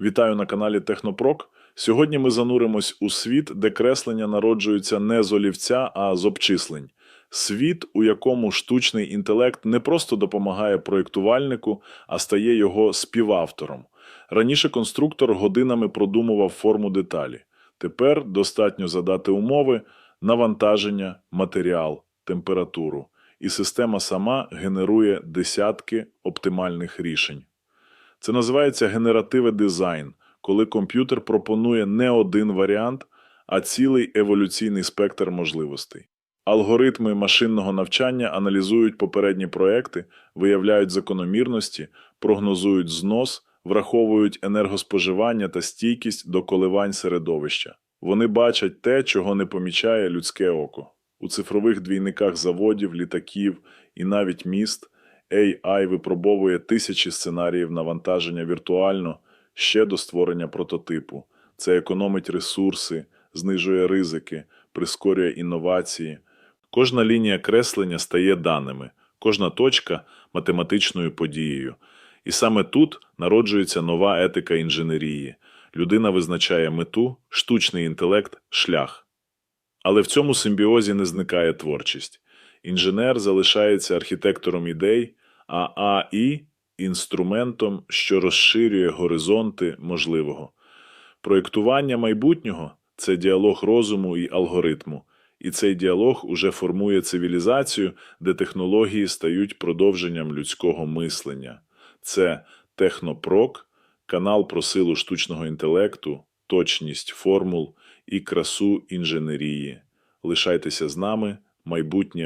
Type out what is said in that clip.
Вітаю на каналі Технопрок. Сьогодні ми зануримось у світ, де креслення народжуються не з олівця, а з обчислень. Світ, у якому штучний інтелект не просто допомагає проєктувальнику, а стає його співавтором. Раніше конструктор годинами продумував форму деталі. Тепер достатньо задати умови, навантаження, матеріал, температуру, і система сама генерує десятки оптимальних рішень. Це називається генеративний дизайн, коли комп'ютер пропонує не один варіант, а цілий еволюційний спектр можливостей. Алгоритми машинного навчання аналізують попередні проекти, виявляють закономірності, прогнозують знос, враховують енергоспоживання та стійкість до коливань середовища. Вони бачать те, чого не помічає людське око. У цифрових двійниках заводів, літаків і навіть міст AI випробовує тисячі сценаріїв навантаження віртуально ще до створення прототипу. Це економить ресурси, знижує ризики, прискорює інновації. Кожна лінія креслення стає даними, кожна точка математичною подією. І саме тут народжується нова етика інженерії. Людина визначає мету, штучний інтелект шлях. Але в цьому симбіозі не зникає творчість. Інженер залишається архітектором ідей, а АІ інструментом, що розширює горизонти можливого. Проєктування майбутнього це діалог розуму і алгоритму, і цей діалог уже формує цивілізацію, де технології стають продовженням людського мислення. Це Технопрок, канал про силу штучного інтелекту, точність формул і красу інженерії. Лишайтеся з нами, майбутнє